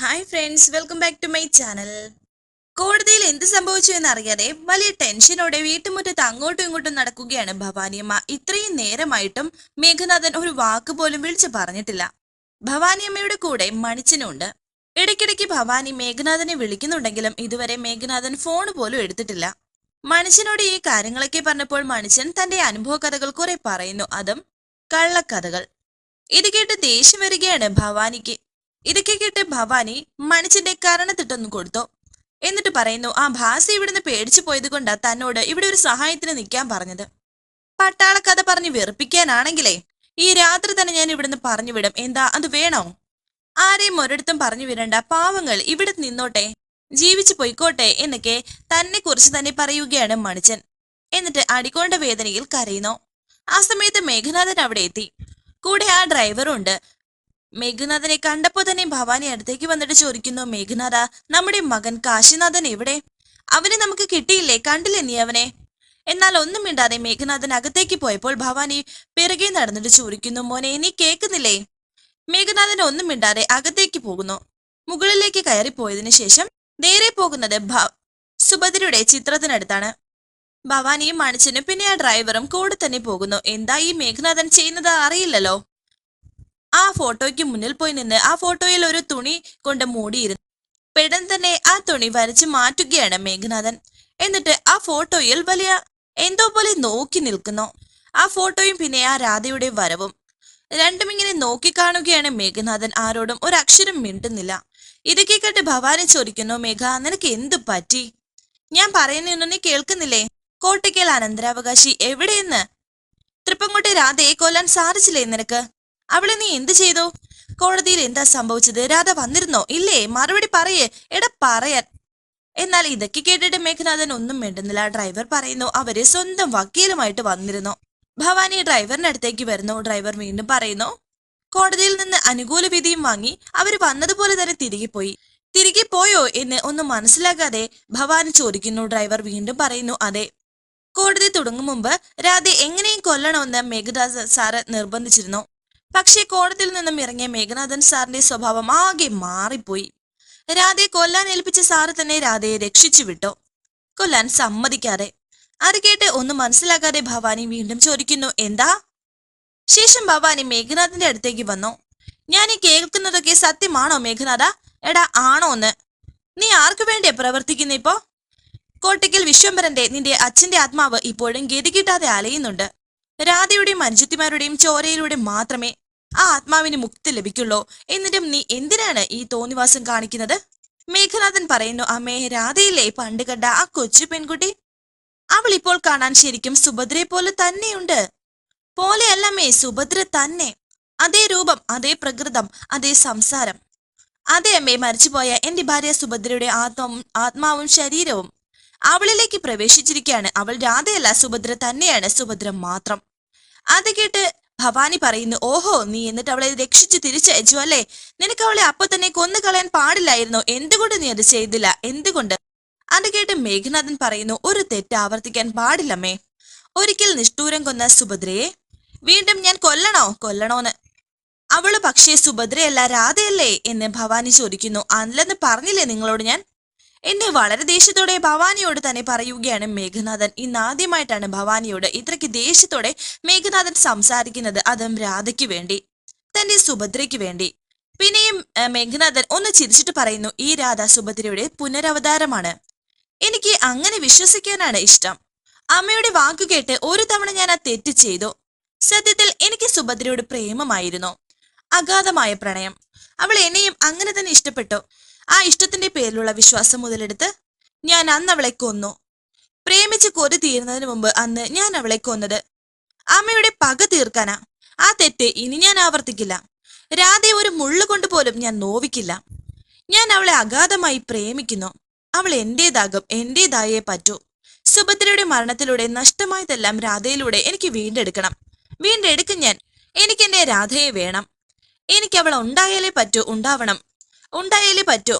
Hi friends welcome back to my channel കോടതിയിൽ എന്ത് സംഭവിച്ചു എന്നറിയാതെ വലിയ ടെൻഷനോടെ വീട്ടുമുറ്റത്ത് അങ്ങോട്ടും ഇങ്ങോട്ടും നടക്കുകയാണ് ഭവാനിയമ്മ ഇത്രയും നേരമായിട്ടും മേഘനാഥൻ ഒരു വാക്ക് പോലും വിളിച്ചു പറഞ്ഞിട്ടില്ല. ഭവാനിയമ്മയുടെ കൂടെ മണിച്ചനുണ്ട്. ഇടയ്ക്കിടയ്ക്ക് ഭവാനി മേഘനാഥനെ വിളിക്കുന്നുണ്ടെങ്കിലും ഇതുവരെ മേഘനാഥൻ ഫോൺ പോലും എടുത്തിട്ടില്ല. മണിച്ചനോട് ഈ കാര്യങ്ങളൊക്കെ പറഞ്ഞപ്പോൾ മണിച്ചൻ തന്റെ അനുഭവ കഥകൾ കുറെ പറയുന്നു. അതും കള്ളക്കഥകൾ. ഇത് കേട്ട് ദേഷ്യം വരികയാണ് ഭവാനിക്ക്. ഇതൊക്കെ കേട്ട് ഭവാനി മനുഷ്യന്റെ കരണത്തിട്ടൊന്ന് കൊടുത്തു. എന്നിട്ട് പറയുന്നു ആ ഭാസി ഇവിടുന്ന് പേടിച്ചു പോയത് കൊണ്ടാ തന്നോട് ഇവിടെ ഒരു സഹായത്തിന് നിൽക്കാൻ പറഞ്ഞത്. പട്ടാള കഥ പറഞ്ഞ് വെറുപ്പിക്കാനാണെങ്കിലേ ഈ രാത്രി തന്നെ ഞാൻ ഇവിടുന്ന് പറഞ്ഞു വിടും. എന്താ അത് വേണോ? ആരെയും ഒരിടത്തും പറഞ്ഞു വിടണ്ട. പാവങ്ങൾ ഇവിടെ നിന്നോട്ടെ ജീവിച്ചു പോയിക്കോട്ടെ എന്നൊക്കെ തന്നെ കുറിച്ച് തന്നെ പറയുകയാണ് മണിച്ചൻ. എന്നിട്ട് അടികൊണ്ട വേദനയിൽ കരയുന്നു. ആ സമയത്ത് മേഘനാഥൻ അവിടെ എത്തി. കൂടെ ആ ഡ്രൈവറും ഉണ്ട്. മേഘനാഥനെ കണ്ടപ്പോ തന്നെ ഭവാനി അടുത്തേക്ക് വന്നിട്ട് ചോദിക്കുന്നു മേഘനാഥ നമ്മുടെ മകൻ കാശിനാഥൻ എവിടെ? അവനെ നമുക്ക് കിട്ടിയില്ലേ? കണ്ടില്ലേ നീ അവനെ? എന്നാൽ ഒന്നും മിണ്ടാതെ മേഘനാഥൻ അകത്തേക്ക് പോയപ്പോൾ ഭവാനി പിറകെ നടന്നിട്ട് ചോദിക്കുന്നു മോനെ നീ കേൾക്കുന്നില്ലേ? മേഘനാഥൻ ഒന്നും മിണ്ടാതെ അകത്തേക്ക് പോകുന്നു. മുകളിലേക്ക് കയറി പോയതിനു ശേഷം നേരെ പോകുന്നത് സുഭദ്രയുടെ ചിത്രത്തിനടുത്താണ്. ഭവാനിയും മണിച്ചനും പിന്നെ ആ ഡ്രൈവറും കൂടെ തന്നെ പോകുന്നു. എന്താ ഈ മേഘനാഥൻ ചെയ്യുന്നത് അറിയില്ലല്ലോ. ആ ഫോട്ടോയ്ക്ക് മുന്നിൽ പോയി നിന്ന് ആ ഫോട്ടോയിൽ ഒരു തുണി കൊണ്ട് മൂടിയിരുന്നു. പെട്ടെന്ന് തന്നെ ആ തുണി വരച്ച് മാറ്റുകയാണ് മേഘനാഥൻ. എന്നിട്ട് ആ ഫോട്ടോയിൽ വലിയ എന്തോ പോലെ നോക്കി നിൽക്കുന്നു. ആ ഫോട്ടോയും പിന്നെ ആ രാധയുടെ വരവും. രണ്ടും ഇങ്ങനെ നോക്കിക്കാണുകയാണ് മേഘനാഥൻ. ആരോടും ഒരു അക്ഷരം മിണ്ടുന്നില്ല. ഇതൊക്കെ കേട്ട് ഭവാനെ ചോദിക്കുന്നു മേഘ നിനക്ക് എന്ത് പറ്റി? ഞാൻ പറയുന്നൊന്നും കേൾക്കുന്നില്ലേ? കോട്ടയ്ക്കൽ അനന്തരാവകാശി എവിടെയെന്ന്? തൃപ്പങ്കോട്ടെ രാധയെ കൊല്ലാൻ സാധിച്ചില്ലേ നിനക്ക്? അവളെ നീ എന്ത് ചെയ്തു? കോടതിയിൽ എന്താ സംഭവിച്ചത്? രാധ വന്നിരുന്നോ? ഇല്ലേ? മറുപടി പറയേ. എടാ പറയാൻ. എന്നാൽ ഇതൊക്കെ കേട്ടിട്ട് മേഘനാഥൻ ഒന്നും മിണ്ടുന്നില്ല. ഡ്രൈവർ പറയുന്നു അവർ സ്വന്തം വക്കീലുമായിട്ട് വന്നിരുന്നു. ഭവാനി ഡ്രൈവറിന്റെ അടുത്തേക്ക് വരുന്നു. ഡ്രൈവർ വീണ്ടും പറയുന്നു കോടതിയിൽ നിന്ന് അനുകൂല വിധിയും വാങ്ങി അവർ വന്നതുപോലെ തന്നെ തിരികെ പോയി തിരികെ പോയോ എന്ന് ഒന്നും മനസ്സിലാക്കാതെ ഭവാനി ചോദിക്കുന്നു. ഡ്രൈവർ വീണ്ടും പറയുന്നു അതെ. കോടതി തുടങ്ങും മുമ്പ് രാധെ എങ്ങനെയും കൊല്ലണമെന്ന് മേഘദാസ് സാറ് നിർബന്ധിച്ചിരുന്നു. പക്ഷേ കോടതിയിൽ നിന്നും ഇറങ്ങിയ മേഘനാഥൻ സാറിന്റെ സ്വഭാവം ആകെ മാറിപ്പോയി. രാധയെ കൊല്ലാൻ ഏൽപ്പിച്ച സാറ് തന്നെ രാധയെ രക്ഷിച്ചു വിട്ടോ. കൊല്ലാൻ സമ്മതിക്കാതെ. അത് കേട്ട് ഒന്നും മനസ്സിലാക്കാതെ ഭവാനി വീണ്ടും ചോദിക്കുന്നു എന്താ? ശേഷം ഭവാനി മേഘനാഥിന്റെ അടുത്തേക്ക് വന്നു. ഞാൻ ഈ കേൾക്കുന്നതൊക്കെ സത്യമാണോ മേഘനാഥ? എടാ ആണോ എന്ന് നീ ആർക്കു വേണ്ടിയാ പ്രവർത്തിക്കുന്ന ഇപ്പോ? കോട്ടയ്ക്കൽ വിശ്വംഭരന്റെ നിന്റെ അച്ഛന്റെ ആത്മാവ് ഇപ്പോഴും ഗതി കിട്ടാതെ അലയുന്നുണ്ട്. രാധയുടെയും അനുജത്തിമാരുടെയും ചോരയിലൂടെ മാത്രമേ ആ ആത്മാവിന് മുക്തി ലഭിക്കുള്ളൂ. എന്നിട്ടും നീ എന്തിനാണ് ഈ തോന്നിവാസം കാണിക്കുന്നത്? മേഘനാഥൻ പറയുന്നു അമ്മേ രാധയില്ലേ? പണ്ട് കണ്ട ആ കൊച്ചു പെൺകുട്ടി? അവൾ ഇപ്പോൾ കാണാൻ ശരിക്കും സുഭദ്രയെ പോലെ തന്നെയുണ്ട്. പോലെയല്ല മേ സുഭദ്ര തന്നെ. അതേ രൂപം അതേ പ്രകൃതം അതേ സംസാരം. അതേ അമ്മേ മരിച്ചുപോയ എന്റെ ഭാര്യ സുഭദ്രയുടെ ആത്മാവും ആത്മാവും ശരീരവും. അവളിലേക്ക് പ്രവേശിച്ചിരിക്കുകയാണ്. അവൾ രാധയല്ല സുഭദ്ര തന്നെയാണ്. സുഭദ്ര മാത്രം. അത് കേട്ട് ഭവാനി പറയുന്നു ഓഹോ നീ എന്നിട്ട് അവളെ രക്ഷിച്ച് തിരിച്ചയച്ചു അല്ലേ? നിനക്ക് അവളെ അപ്പൊ തന്നെ കൊന്നു കളയാൻ പാടില്ലായിരുന്നു? എന്തുകൊണ്ട് നീ അത് ചെയ്തില്ല? എന്തുകൊണ്ട്? അത് കേട്ട് മേഘനാഥൻ പറയുന്നു ഒരു തെറ്റ് ആവർത്തിക്കാൻ പാടില്ലമ്മേ. ഒരിക്കൽ നിഷ്ഠൂരം കൊന്ന സുഭദ്രയെ വീണ്ടും ഞാൻ കൊല്ലണോ? കൊല്ലണോന്ന്. അവൾ പക്ഷേ സുഭദ്രയല്ല രാധയല്ലേ? എന്ന് ഭവാനി ചോദിക്കുന്നു. അല്ലെന്ന് പറഞ്ഞില്ലേ നിങ്ങളോട് ഞാൻ? എന്നെ വളരെ ദേഷ്യത്തോടെ ഭവാനിയോട് തന്നെ പറയുകയാണ് മേഘനാഥൻ. ഇന്ന് ആദ്യമായിട്ടാണ് ഭവാനിയോട് ഇത്രയ്ക്ക് ദേഷ്യത്തോടെ മേഘനാഥൻ സംസാരിക്കുന്നത്. അതും രാധയ്ക്ക് വേണ്ടി തന്റെ സുഭദ്രയ്ക്ക് വേണ്ടി. പിന്നെയും മേഘനാഥൻ ഒന്ന് ചിരിച്ചിട്ട് പറയുന്നു ഈ രാധ സുഭദ്രയുടെ പുനരവതാരമാണ്. എനിക്ക് അങ്ങനെ വിശ്വസിക്കാനാണ് ഇഷ്ടം. അമ്മയുടെ വാക്കു കേട്ട് ഒരു തവണ ഞാൻ ആ തെറ്റ് ചെയ്തു. സത്യത്തിൽ എനിക്ക് സുഭദ്രയോട് പ്രേമമായിരുന്നു. അഗാധമായ പ്രണയം. അവൾ എന്നെയും അങ്ങനെ തന്നെ ഇഷ്ടപ്പെട്ടു. ആ ഇഷ്ടത്തിന്റെ പേരിലുള്ള വിശ്വാസം മുതലെടുത്ത് ഞാൻ അന്ന് അവളെ കൊന്നു. പ്രേമിച്ച് കൊതി തീരുന്നതിന് മുമ്പ് അന്ന് ഞാൻ അവളെ കൊന്നത്. അമ്മയുടെ പക തീർക്കാനാ. ആ തെറ്റ് ഇനി ഞാൻ ആവർത്തിക്കില്ല. രാധയെ ഒരു മുള്ളുകൊണ്ട് പോലും ഞാൻ നോവിക്കില്ല. ഞാൻ അവളെ അഗാധമായി പ്രേമിക്കുന്നു. അവൾ എന്റേതാകും എന്റേതായേ പറ്റൂ. സുഭദ്രയുടെ മരണത്തിലൂടെ നഷ്ടമായതെല്ലാം രാധയിലൂടെ എനിക്ക് വീണ്ടെടുക്കണം. വീണ്ടെടുക്കും ഞാൻ. എനിക്ക് എന്റെ രാധയെ വേണം. എനിക്ക് അവൾ ഉണ്ടായാലേ പറ്റൂ ഉണ്ടാവണം. ഉണ്ടായാലേ പറ്റൂ.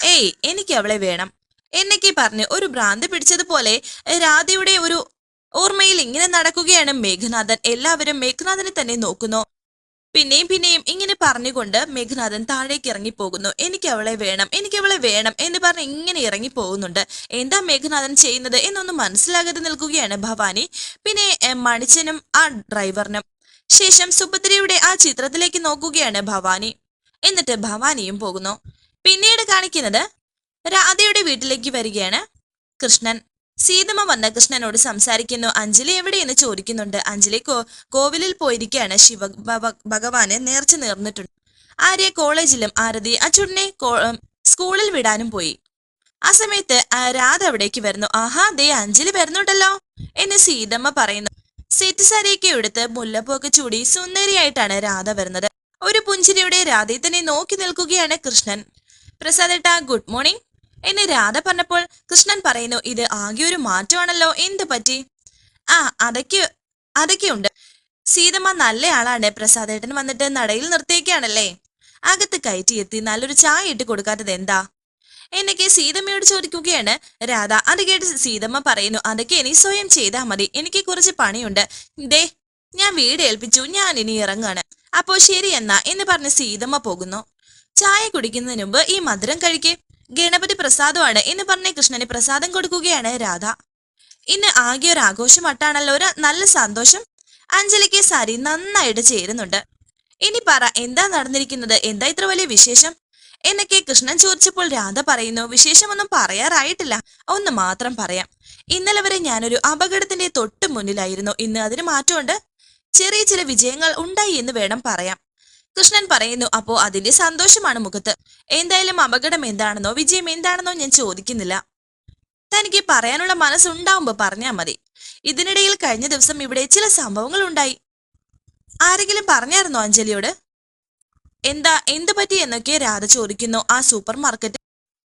ഏയ് എനിക്ക് അവളെ വേണം. എന്നൊക്കെ പറഞ്ഞ് ഒരു ഭ്രാന്ത് പിടിച്ചതുപോലെ രാധയുടെ ഒരു ഓർമ്മയിൽ ഇങ്ങനെ നടക്കുകയാണ് മേഘനാഥൻ. എല്ലാവരും മേഘനാഥനെ തന്നെ നോക്കുന്നു. പിന്നെയും പിന്നെയും ഇങ്ങനെ പറഞ്ഞുകൊണ്ട് മേഘനാഥൻ താഴേക്ക് ഇറങ്ങിപ്പോകുന്നു. എനിക്ക് അവളെ വേണം എനിക്ക് അവളെ വേണം എന്ന് പറഞ്ഞ് ഇങ്ങനെ ഇറങ്ങി പോകുന്നുണ്ട് എന്താ മേഘനാഥൻ ചെയ്യുന്നത് എന്നൊന്നും മനസ്സിലാകാതെ നിൽക്കുകയാണ് ഭവാനി. പിന്നെ മണിച്ചനും ആ ഡ്രൈവറിനും. ശേഷം സുഭദ്രയുടെ ആ ചിത്രത്തിലേക്ക് നോക്കുകയാണ് ഭവാനി. എന്നിട്ട് ഭവാനിയും പോകുന്നു. പിന്നീട് കാണിക്കുന്നത് രാധയുടെ വീട്ടിലേക്ക് വരികയാണ് കൃഷ്ണൻ. സീതമ്മ വന്ന കൃഷ്ണനോട് സംസാരിക്കുന്നു. അഞ്ജലി എവിടെയെന്ന് ചോദിക്കുന്നുണ്ട്. അഞ്ജലി കോ കോവിലിൽ പോയിരിക്കുകയാണ്. ശിവ ഭഗവാന് നേർച്ച നേർന്നിട്ടുണ്ട്. ആര്യ കോളേജിലും ആരതി കോ- സ്കൂളിൽ വിടാനും പോയി. ആ സമയത്ത് രാധ അവിടേക്ക് വരുന്നു. ആഹാ ദേ അഞ്ജലി വരുന്നുണ്ടല്ലോ എന്ന് സീതമ്മ പറയുന്നു. സെറ്റ് സാരിയൊക്കെ എടുത്ത് മുല്ലപ്പൊക്കെ ചൂടി സുന്ദരിയായിട്ടാണ് രാധ വരുന്നത്. ഒരു പുഞ്ചിരിയുടെ രാധയെ തന്നെ നോക്കി നിൽക്കുകയാണ് കൃഷ്ണൻ. പ്രസാദേട്ട ഗുഡ് മോർണിംഗ് എന്ന് രാധ പറഞ്ഞപ്പോൾ കൃഷ്ണൻ പറയുന്നു ഇത് ആകെ ഒരു മാറ്റമാണല്ലോ എന്ത് പറ്റി? ആ അതൊക്കെ അതൊക്കെയുണ്ട് സീതമ്മ നല്ല ആളാണ് പ്രസാദേട്ടൻ വന്നിട്ട് നടയിൽ നിർത്തിയേക്കാണല്ലേ. അകത്ത് കയറ്റി എത്തി നല്ലൊരു ചായ ഇട്ട് കൊടുക്കാത്തത് എന്താ? എന്നൊക്കെ സീതമ്മയോട് ചോദിക്കുകയാണ് രാധ. അത് കേട്ട് സീതമ്മ പറയുന്നു അതൊക്കെ ഇനി സ്വയം ചെയ്താൽ മതി എനിക്ക് കുറച്ച് പണിയുണ്ട്. ദേ ഞാൻ വീട് ഏൽപ്പിച്ചു ഞാൻ ഇനി ഇറങ്ങാണ്. അപ്പോ ശരി എന്നാ എന്ന് പറഞ്ഞ് സീതമ്മ പോകുന്നു. ചായ കുടിക്കുന്നതിന് മുമ്പ് ഈ മധുരം കഴിക്കേ. ഗണപതി പ്രസാദമാണ് എന്ന് പറഞ്ഞ് കൃഷ്ണന് പ്രസാദം കൊടുക്കുകയാണ് രാധ. ഇന്ന് ആകെ ഒരു ആഘോഷം വട്ടാണല്ലോ ഒരു നല്ല സന്തോഷം. അഞ്ജലിക്ക് സാരി നന്നായിട്ട് ചേരുന്നുണ്ട്. ഇനി പറ എന്താ നടന്നിരിക്കുന്നത്? എന്താ ഇത്ര വലിയ വിശേഷം? എന്നൊക്കെ കൃഷ്ണൻ ചോദിച്ചപ്പോൾ രാധ പറയുന്നു വിശേഷമൊന്നും പറയാറായിട്ടില്ല. ഒന്ന് മാത്രം പറയാം. ഇന്നലെ വരെ ഞാനൊരു അപകടത്തിന്റെ തൊട്ട് മുന്നിലായിരുന്നു. ഇന്ന് അതിന് മാറ്റമുണ്ട്. ചെറിയ ചില വിജയങ്ങൾ ഉണ്ടായി എന്ന് വേണം പറയാം. കൃഷ്ണൻ പറയുന്നു അപ്പോ അതിന്റെ സന്തോഷമാണ് മുഖത്ത്. എന്തായാലും അപകടം എന്താണെന്നോ വിജയം എന്താണെന്നോ ഞാൻ ചോദിക്കുന്നില്ല. തനിക്ക് പറയാനുള്ള മനസ്സുണ്ടാവുമ്പോ പറഞ്ഞാ മതി. ഇതിനിടയിൽ കഴിഞ്ഞ ദിവസം ഇവിടെ ചില സംഭവങ്ങൾ ഉണ്ടായി. ആരെങ്കിലും പറഞ്ഞായിരുന്നോ അഞ്ജലിയോട്? എന്താ എന്ത് പറ്റി എന്നൊക്കെ രാധ ചോദിക്കുന്നു. ആ സൂപ്പർ മാർക്കറ്റ്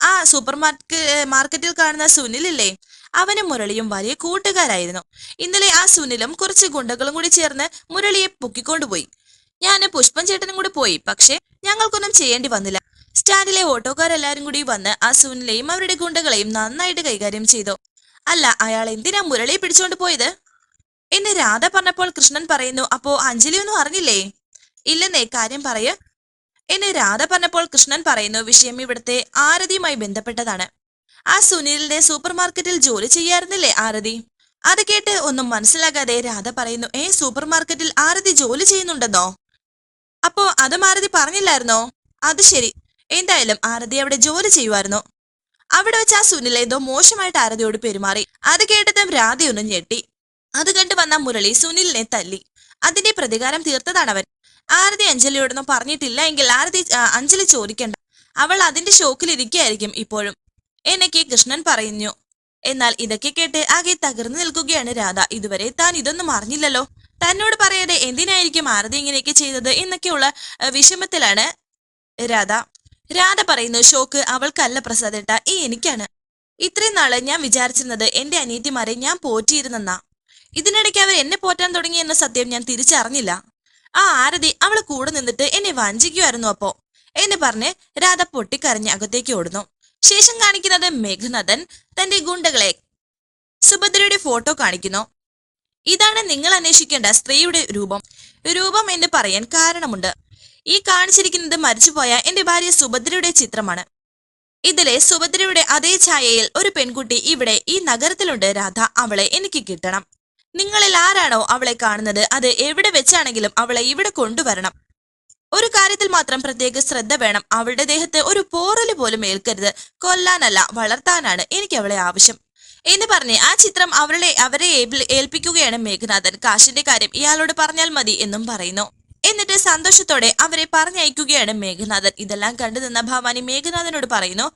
ആ സൂപ്പർ മാർക്കറ്റ് മാർക്കറ്റിൽ കാണുന്ന സുനിലില്ലേ അവനും മുരളിയും വലിയ കൂട്ടുകാരായിരുന്നു. ഇന്നലെ ആ സുനിലും കുറച്ച് ഗുണ്ടകളും കൂടി ചേർന്ന് മുരളിയെ പൊക്കിക്കൊണ്ടുപോയി. ഞാൻ പുഷ്പം ചേട്ടനും കൂടി പോയി പക്ഷേ ഞങ്ങൾക്കൊന്നും ചെയ്യേണ്ടി വന്നില്ല. സ്റ്റാൻഡിലെ ഓട്ടോക്കാരെല്ലാരും കൂടി വന്ന് ആ സുനിലെയും അവരുടെ ഗുണ്ടകളെയും നന്നായിട്ട് കൈകാര്യം ചെയ്തു. അല്ല അയാൾ എന്തിനാ മുരളിയെ പിടിച്ചോണ്ട് പോയത്? എന്ന് രാധ പറഞ്ഞപ്പോൾ കൃഷ്ണൻ പറയുന്നു അപ്പോ അഞ്ജലി ഒന്നും അറിഞ്ഞില്ലേ? ഇല്ലെന്നേ കാര്യം പറയ. എന്നെ രാധ പറഞ്ഞപ്പോൾ കൃഷ്ണൻ പറയുന്നു വിഷയം ഇവിടുത്തെ ആരതിയുമായി ബന്ധപ്പെട്ടതാണ്. ആ സുനിലിന്റെ സൂപ്പർ മാർക്കറ്റിൽ ജോലി ചെയ്യാറുന്നില്ലേ ആരതി? അത് കേട്ട് ഒന്നും മനസ്സിലാകാതെ രാധ പറയുന്നു ഏ സൂപ്പർ മാർക്കറ്റിൽ ആരതി ജോലി ചെയ്യുന്നുണ്ടെന്നോ? അപ്പോ അത് ആരതി പറഞ്ഞില്ലായിരുന്നോ? അത് ശരി. എന്തായാലും ആരതി അവിടെ ജോലി ചെയ്യുമായിരുന്നു. അവിടെ വെച്ച് ആ സുനിൽ ഏതോ മോശമായിട്ട് ആരതിയോട് പെരുമാറി. അത് കേട്ടതും രാധയൊന്നും ഞെട്ടി. അത് കണ്ടു വന്ന മുരളി സുനിലിനെ തല്ലി. അതിന്റെ പ്രതികാരം തീർത്തതാണ് അവൻ ആരതി അഞ്ജലിയോടൊന്നും പറഞ്ഞിട്ടില്ല എങ്കിൽ ആരതി അഞ്ജലി ചോദിക്കണ്ട. അവൾ അതിന്റെ ഷോക്കിലിരിക്കായിരിക്കും ഇപ്പോഴും. എന്നൊക്കെ കൃഷ്ണൻ പറയുന്നു. എന്നാൽ ഇതൊക്കെ കേട്ട് ആകെ തകർന്നു നിൽക്കുകയാണ് രാധ. ഇതുവരെ താൻ ഇതൊന്നും അറിഞ്ഞില്ലല്ലോ. തന്നോട് പറയാതെ എന്തിനായിരിക്കും ആരതി ഇങ്ങനെയൊക്കെ ചെയ്തത് എന്നൊക്കെയുള്ള വിഷമത്തിലാണ് രാധ. രാധ പറയുന്നു ഷോക്ക് അവൾക്കല്ല പ്രസാദേട്ട ഈ എനിക്കാണ്. ഇത്രയും നാൾ ഞാൻ വിചാരിച്ചിരുന്നത് എന്റെ അനിയത്തിമാരെ ഞാൻ പോറ്റിയിരുന്നെന്നാ. ഇതിനിടയ്ക്ക് അവർ എന്നെ പോറ്റാൻ തുടങ്ങിയെന്ന സത്യം ഞാൻ തിരിച്ചറിഞ്ഞില്ല. ആ ആരതി അവൾ കൂടെ നിന്നിട്ട് എന്നെ വഞ്ചിക്കുമായിരുന്നു അപ്പോ. എന്ന് പറഞ്ഞ് രാധ പൊട്ടിക്കരഞ്ഞ് അകത്തേക്ക് ഓടുന്നു. ശേഷം കാണിക്കുന്നത് മേഘനാഥൻ തന്റെ ഗുണ്ടകളെ സുഭദ്രയുടെ ഫോട്ടോ കാണിക്കുന്നു. ഇതാണ് നിങ്ങൾ അന്വേഷിക്കേണ്ട സ്ത്രീയുടെ രൂപം. രൂപം എന്ന് പറയാൻ കാരണമുണ്ട്. ഈ കാണിച്ചിരിക്കുന്നത് മരിച്ചുപോയ എന്റെ ഭാര്യ സുഭദ്രയുടെ ചിത്രമാണ്. ഇതിലെ സുഭദ്രയുടെ അതേ ഛായയിൽ ഒരു പെൺകുട്ടി ഇവിടെ ഈ നഗരത്തിലുണ്ട്. രാധ അവളെ എനിക്ക് കിട്ടണം. നിങ്ങളിൽ ആരാണോ അവളെ കാണുന്നത്? അത് എവിടെ വെച്ചാണെങ്കിലും അവളെ ഇവിടെ കൊണ്ടുവരണം. ഒരു കാര്യത്തിൽ മാത്രം പ്രത്യേക ശ്രദ്ധ വേണം. അവളുടെ ദേഹത്ത് ഒരു പോറൽ പോലും ഏൽക്കരുത്. കൊല്ലാനല്ല വളർത്താനാണ് എനിക്ക് അവളെ ആവശ്യം. എന്ന് പറഞ്ഞ് ആ ചിത്രം അവളെ അവരെ ഏൽപ്പിക്കുകയാണ് മേഘനാഥൻ. കാശിന്റെ കാര്യം ഇയാളോട് പറഞ്ഞാൽ മതി എന്നും പറയുന്നു. എന്നിട്ട് സന്തോഷത്തോടെ അവരെ പറഞ്ഞയക്കുകയാണ് മേഘനാഥൻ. ഇതെല്ലാം കണ്ടു നിന്ന ഭവാനി മേഘനാഥനോട് പറയുന്നു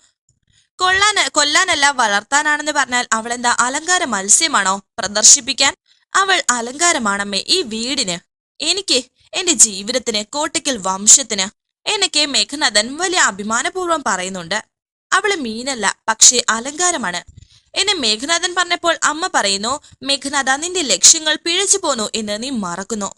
കൊള്ളാൻ കൊല്ലാനല്ല വളർത്താനാണെന്ന് പറഞ്ഞാൽ അവളെന്താ അലങ്കാര മത്സ്യമാണോ? പ്രദർശിപ്പിക്കാൻ? അവൾ അലങ്കാരമാണമ്മേ ഈ വീടിന്. എനിക്ക് എന്റെ ജീവിതത്തിന് കോട്ടയ്ക്കൽ വംശത്തിന് എന്നൊക്കെ മേഘനാഥൻ വലിയ അഭിമാനപൂർവം പറയുന്നുണ്ട്. അവൾ മീനല്ല പക്ഷേ അലങ്കാരമാണ്. എന്നെ മേഘനാഥൻ പറഞ്ഞപ്പോൾ അമ്മ പറയുന്നു മേഘനാഥ നിന്റെ ലക്ഷ്യങ്ങൾ പിഴച്ചു പോന്നു എന്ന് നീ മറക്കുന്നു.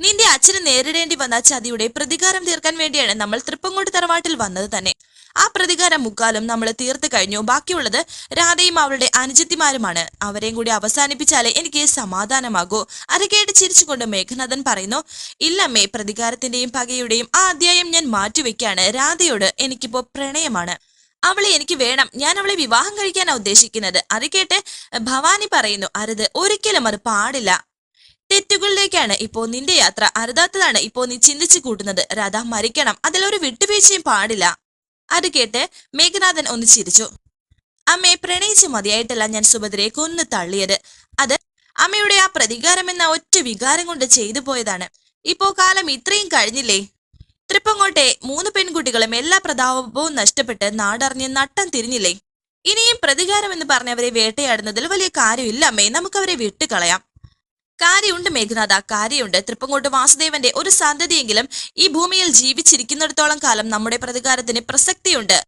നിന്റെ അച്ഛന് നേരിടേണ്ടി വന്ന ചതിയുടെ പ്രതികാരം തീർക്കാൻ വേണ്ടിയാണ് നമ്മൾ തൃപ്പങ്കോട് തറവാട്ടിൽ വന്നത് തന്നെ. ആ പ്രതികാരം മുക്കാലും നമ്മൾ തീർത്ത് കഴിഞ്ഞു. ബാക്കിയുള്ളത് രാധയും അവളുടെ അനുജത്തിമാരുമാണ്. അവരെയും കൂടി അവസാനിപ്പിച്ചാലേ എനിക്ക് സമാധാനമാകൂ. അത് കേട്ട് ചിരിച്ചുകൊണ്ട് മേഘനാഥൻ പറയുന്നു ഇല്ലമ്മേ പ്രതികാരത്തിന്റെയും പകയുടെയും ആ അധ്യായം ഞാൻ മാറ്റിവെക്കാണ്. രാധയോട് എനിക്കിപ്പോ പ്രണയമാണ്. അവളെ എനിക്ക് വേണം. ഞാൻ അവളെ വിവാഹം കഴിക്കാനാണ് ഉദ്ദേശിക്കുന്നത്. അത് കേട്ട് ഭവാനി പറയുന്നു അരുത്. ഒരിക്കലും അത് പാടില്ല. തെറ്റുകളിലേക്കാണ് ഇപ്പോ നിന്റെ യാത്ര അരുതാത്തതാണ് ഇപ്പോ നീ ചിന്തിച്ചു കൂട്ടുന്നത്. രാധ മരിക്കണം. അതിലൊരു വിട്ടുവീഴ്ചയും പാടില്ല. അത് കേട്ട് മേഘനാഥൻ ഒന്ന് ചിരിച്ചു. അമ്മയെ പ്രണയിച്ച് മതിയായിട്ടല്ല ഞാൻ സുഭദ്രയെ കൊന്നു തള്ളിയത്. അത് അമ്മയുടെ ആ പ്രതികാരം എന്ന ഒറ്റ വികാരം കൊണ്ട് ചെയ്തു പോയതാണ്. ഇപ്പോ കാലം ഇത്രയും കഴിഞ്ഞില്ലേ? തൃപ്പങ്ങോട്ടെ മൂന്ന് പെൺകുട്ടികളും എല്ലാ പ്രതാപവും നഷ്ടപ്പെട്ട് നാടറിഞ്ഞ് നട്ടം തിരിഞ്ഞില്ലേ? ഇനിയും പ്രതികാരം എന്ന് പറഞ്ഞവരെ വേട്ടയാടുന്നതിൽ വലിയ കാര്യമില്ല അമ്മേ. നമുക്കവരെ വിട്ടുകളയാം. കാര്യമുണ്ട് മേഘനാഥ. കാര്യമുണ്ട്. തൃപ്പങ്ങോട്ട് വാസുദേവന്റെ ഒരു സന്തതിയെങ്കിലും ഈ ഭൂമിയിൽ ജീവിച്ചിരിക്കുന്നിടത്തോളം കാലം നമ്മുടെ പ്രതികാരത്തിന് പ്രസക്തിയുണ്ട്.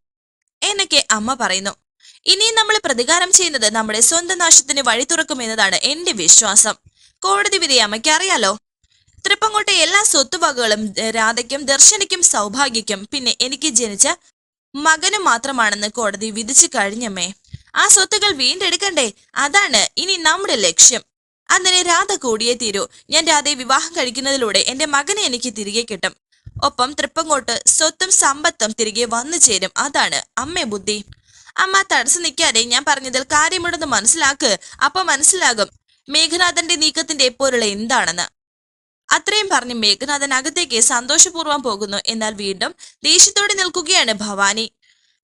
എന്നൊക്കെ അമ്മ പറയുന്നു. ഇനിയും നമ്മൾ പ്രതികാരം ചെയ്യുന്നത് നമ്മുടെ സ്വന്തം നാശത്തിന് വഴി തുറക്കുമെന്നതാണ് എന്റെ വിശ്വാസം. കോടതി വിധി അമ്മയ്ക്ക് അറിയാലോ? തൃപ്പങ്ങോട്ടെ എല്ലാ സ്വത്തുവകകളും രാധയ്ക്കും ദർശനയ്ക്കും സൗഭാഗ്യക്കും പിന്നെ എനിക്ക് ജനിച്ച മകനും മാത്രമാണെന്ന് കോടതി വിധിച്ചു കഴിഞ്ഞമ്മേ. ആ സ്വത്തുകൾ വീണ്ടെടുക്കണ്ടേ? അതാണ് ഇനി നമ്മുടെ ലക്ഷ്യം. അങ്ങനെ രാധ കൂടിയേ തീരൂ. ഞാൻ രാധയെ വിവാഹം കഴിക്കുന്നതിലൂടെ എന്റെ മകനെ എനിക്ക് തിരികെ കിട്ടും. ഒപ്പം തൃപ്പങ്ങോട്ട് സ്വത്തും സമ്പത്തും തിരികെ വന്നു ചേരും. അതാണ് അമ്മേ ബുദ്ധി. അമ്മ തടസ്സം നിൽക്കാതെ ഞാൻ പറഞ്ഞതിൽ കാര്യമുണ്ടെന്ന് മനസ്സിലാക്ക്. അപ്പൊ മനസ്സിലാകും മേഘനാഥന്റെ നീക്കത്തിന്റെ പൊരുൾ എന്താണെന്ന്. അത്രയും പറഞ്ഞ് മേഘനാഥൻ അകത്തേക്ക് സന്തോഷപൂർവം പോകുന്നു. എന്നാൽ വീണ്ടും ദേഷ്യത്തോടെ നിൽക്കുകയാണ് ഭവാനി.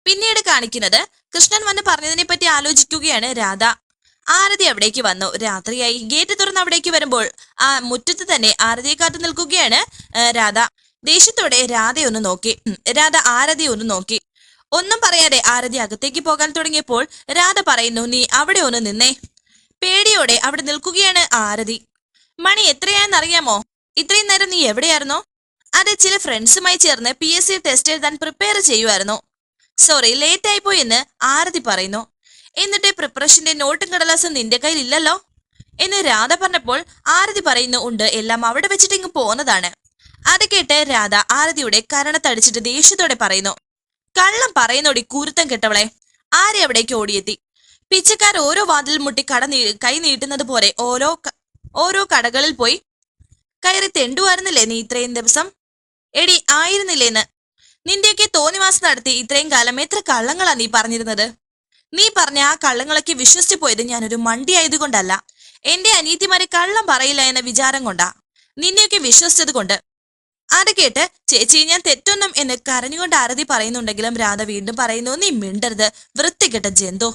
പിന്നീട് കാണിക്കുന്നത് കൃഷ്ണൻ വന്ന് പറഞ്ഞതിനെ പറ്റി ആലോചിക്കുകയാണ് രാധ. ആരതി അവിടേക്ക് വന്നു. രാത്രിയായി. ഗേറ്റ് തുറന്ന് അവിടേക്ക് വരുമ്പോൾ ആ മുറ്റത്ത് തന്നെ ആരതിയെ കാത്തു നിൽക്കുകയാണ് രാധ. ദേഷ്യത്തോടെ രാധയൊന്ന് നോക്കി. ഉം, രാധ ആരതി ഒന്ന് നോക്കി. ഒന്നും പറയാതെ ആരതി അകത്തേക്ക് പോകാൻ തുടങ്ങിയപ്പോൾ രാധ പറയുന്നു നീ അവിടെ ഒന്ന് നിന്നേ. പേടിയോടെ അവിടെ നിൽക്കുകയാണ് ആരതി. മണി എത്രയാണെന്നറിയാമോ ഇത്രയും നേരം നീ എവിടെയായിരുന്നു? അതെ ചില ഫ്രണ്ട്സുമായി ചേർന്ന് പി എസ് സി ടെസ്റ്റ് എഴുതാൻ പ്രിപ്പയർ ചെയ്യുമായിരുന്നു. സോറി ലേറ്റ് ആയിപ്പോയി എന്ന് ആരതി പറയുന്നു. എന്നിട്ട് പ്രിപ്പറേഷന്റെ നോട്ടും കടലാസും നിന്റെ കയ്യിലില്ലല്ലോ? എന്ന് രാധ പറഞ്ഞപ്പോൾ ആരതി പറയുന്നു ഉണ്ട് എല്ലാം അവിടെ വെച്ചിട്ട് ഇങ്ങ് പോന്നതാണ്. അത് കേട്ട് രാധ ആരതിയുടെ കരണത്തടിച്ചിട്ട് ദേഷ്യത്തോടെ പറയുന്നു കള്ളം പറയുന്നോടി കുരുത്തം കെട്ടവളെ. ആരെ അവിടേക്ക് ഓടിയെത്തി. പിച്ചക്കാർ ഓരോ വാതിൽ മുട്ടി കട കൈ നീട്ടുന്നത് പോലെ ഓരോ ഓരോ കടകളിൽ പോയി കയറി തെണ്ടുവായിരുന്നില്ലേ നീ ഇത്രയും ദിവസം? എടി ആയിരുന്നില്ലേന്ന്. നിന്റെയൊക്കെ തോന്നിവാസം നടത്തി ഇത്രയും കാലം എത്ര കള്ളങ്ങളാ നീ പറഞ്ഞിരുന്നത്? നീ പറഞ്ഞ ആ കള്ളങ്ങളൊക്കെ വിശ്വസിച്ചു പോയത് ഞാനൊരു മണ്ടി ആയതുകൊണ്ടല്ല. എന്റെ അനീതിമാരെ കള്ളം പറയില്ല എന്ന വിചാരം കൊണ്ടാ. നിന്നെയൊക്കെ വിശ്വസിച്ചത് കൊണ്ട്. അത് കേട്ട് ചേച്ചി ഞാൻ തെറ്റൊന്നും എന്ന് കരഞ്ഞുകൊണ്ട് ആരതി പറയുന്നുണ്ടെങ്കിലും രാധ വീണ്ടും പറയുന്നു നീ മിണ്ടരുത് വൃത്തികെട്ട ജന്തു.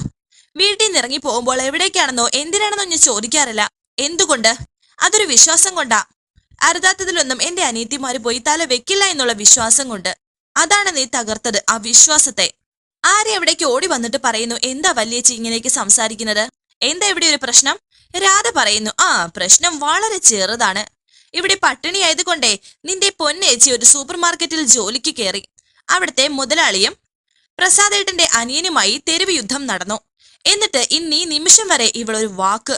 വീട്ടിൽ നിന്ന് ഇറങ്ങി പോകുമ്പോൾ എവിടേക്കാണെന്നോ എന്തിനാണെന്നോ ഞാൻ ചോദിക്കാറില്ല. എന്തുകൊണ്ട്? അതൊരു വിശ്വാസം കൊണ്ടാ. അരുതാത്തതിലൊന്നും എന്റെ അനീതിമാര് പോയി തല വെക്കില്ല എന്നുള്ള വിശ്വാസം കൊണ്ട്. അതാണ് നീ തകർത്തത് ആ വിശ്വാസത്തെ. ആരെ എവിടേക്ക് ഓടി വന്നിട്ട് പറയുന്നു എന്താ വല്യേച്ചി ഇങ്ങനെയൊക്കെ സംസാരിക്കുന്നത്? എന്താ ഇവിടെ ഒരു പ്രശ്നം? രാധ പറയുന്നു ആ പ്രശ്നം വളരെ ചെറുതാണ്. ഇവിടെ പട്ടിണി ആയതുകൊണ്ടേ നിന്റെ പൊന്നേച്ചി ഒരു സൂപ്പർ മാർക്കറ്റിൽ ജോലിക്ക് കയറി അവിടുത്തെ മുതലാളിയും പ്രസാദേട്ടന്റെ അനിയനുമായി തെരുവ് യുദ്ധം നടന്നു. എന്നിട്ട് ഇന്നീ നിമിഷം വരെ ഇവളൊരു വാക്ക്.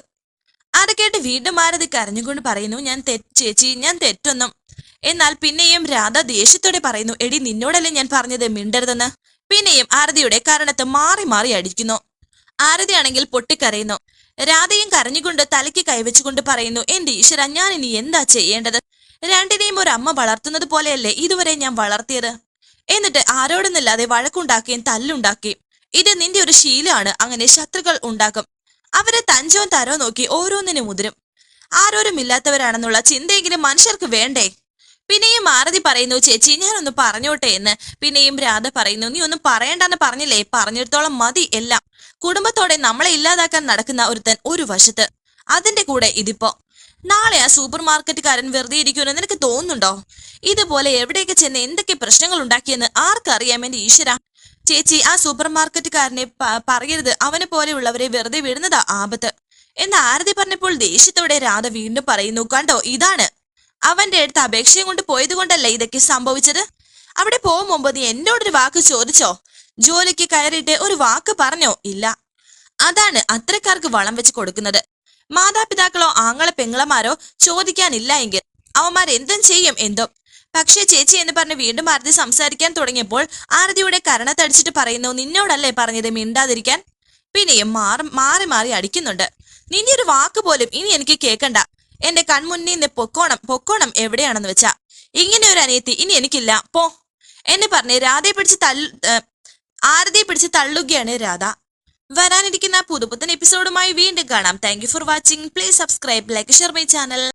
അത് കേട്ട് വീണ്ടും മാരതി കരഞ്ഞുകൊണ്ട് പറയുന്നു ഞാൻ തെറ്റ് ചേച്ചി ഞാൻ തെറ്റൊന്നും. എന്നാൽ പിന്നെയും രാധ ദേഷ്യത്തോടെ പറയുന്നു എടി നിന്നോടല്ലേ ഞാൻ പറഞ്ഞത്? മിണ്ടരുതെന്ന്. പിന്നെയും ആരതിയുടെ കരണത്ത് മാറി മാറി അടിക്കുന്നു. ആരതിയാണെങ്കിൽ പൊട്ടിക്കരയുന്നു. രാധയും കരഞ്ഞുകൊണ്ട് തലയ്ക്ക് കൈവച്ചുകൊണ്ട് പറയുന്നു എന്റെ ഈശ്വര ഞാൻ ഇനി എന്താ ചെയ്യേണ്ടത്? രണ്ടിനെയും ഒരു അമ്മ വളർത്തുന്നത് പോലെയല്ലേ ഇതുവരെ ഞാൻ വളർത്തിയത്? എന്നിട്ട് ആരോടൊന്നില്ലാതെ വഴക്കുണ്ടാക്കുകയും തല്ലുണ്ടാക്കുകയും ഇത് നിന്റെ ഒരു ശീലമാണ്. അങ്ങനെ ശത്രുക്കൾ ഉണ്ടാക്കും. അവരെ തഞ്ചോ തരോ നോക്കി ഓരോന്നിനും മുതിരും. ആരോരുമില്ലാത്തവരാണെന്നുള്ള ചിന്തയെങ്കിലും മനുഷ്യർക്ക് വേണ്ടേ? പിന്നെയും ആരതി പറയുന്നു ചേച്ചി ഞാനൊന്ന് പറഞ്ഞോട്ടെ എന്ന്. പിന്നെയും രാധ പറയുന്നു നീ ഒന്നും പറയണ്ടെന്ന് പറഞ്ഞില്ലേ? പറഞ്ഞിടത്തോളം മതി എല്ലാം. കുടുംബത്തോടെ നമ്മളെ ഇല്ലാതാക്കാൻ നടക്കുന്ന ഒരുത്തൻ ഒരു വശത്ത്. അതിന്റെ കൂടെ ഇതിപ്പോ. നാളെ ആ സൂപ്പർ മാർക്കറ്റുകാരൻ വെറുതെ ഇരിക്കുമെന്ന് നിനക്ക് തോന്നുന്നുണ്ടോ? ഇതുപോലെ എവിടെയൊക്കെ ചെന്ന് എന്തൊക്കെ പ്രശ്നങ്ങൾ ഉണ്ടാക്കിയെന്ന് ആർക്കറിയാം എന്റെ ഈശ്വര. ചേച്ചി ആ സൂപ്പർ മാർക്കറ്റുകാരനെ പറയരുത്. അവനെ പോലെയുള്ളവരെ വെറുതെ വിടുന്നതാ ആപത്ത്. എന്ന് ആരതി പറഞ്ഞപ്പോൾ ദേഷ്യത്തോടെ രാധ വീണ്ടും പറയുന്നു കണ്ടോ? ഇതാണ്. അവന്റെ അടുത്ത് അപേക്ഷയും കൊണ്ട് പോയത് കൊണ്ടല്ലേ ഇതൊക്കെ സംഭവിച്ചത്? അവിടെ പോകും മുമ്പ് നീ എന്നോടൊരു വാക്ക് ചോദിച്ചോ? ജോലിക്ക് കയറിയിട്ട് ഒരു വാക്ക് പറഞ്ഞോ? ഇല്ല. അതാണ് അത്രക്കാർക്ക് വളം വെച്ച് കൊടുക്കുന്നത്. മാതാപിതാക്കളോ ആങ്ങളെ പെങ്ങളമാരോ ചോദിക്കാനില്ല എങ്കിൽ അവന്മാർ എന്തും ചെയ്യും എന്തോ. പക്ഷേ ചേച്ചി എന്ന് പറഞ്ഞ് വീണ്ടും ആരതി സംസാരിക്കാൻ തുടങ്ങിയപ്പോൾ ആരതിയുടെ കരണത്തടിച്ചിട്ട് പറയുന്നു നിന്നോടല്ലേ പറഞ്ഞത് മിണ്ടാതിരിക്കാൻ? പിന്നെയും മാറി മാറി മാറി അടിക്കുന്നുണ്ട്. നിന്റെ ഒരു വാക്ക് പോലും ഇനി എനിക്ക് കേൾക്കണ്ട എന്റെ കൺമുന്നിൽ നിന്ന് പൊക്കോണം പൊക്കോണം എവിടെയാണെന്ന് വെച്ചാ. ഇങ്ങനെ ഒരു അനിയത്തി ഇനി എനിക്കില്ല. പോ. എന്നെ പറഞ്ഞ് രാധയെ പിടിച്ച് തള്ളു ആരതിയെ പിടിച്ച് തള്ളുകയാണ് രാധ. വരാനിരിക്കുന്ന പുതുപുത്തൻ എപ്പിസോഡുമായി വീണ്ടും കാണാം. Thank for watching please subscribe like share my channel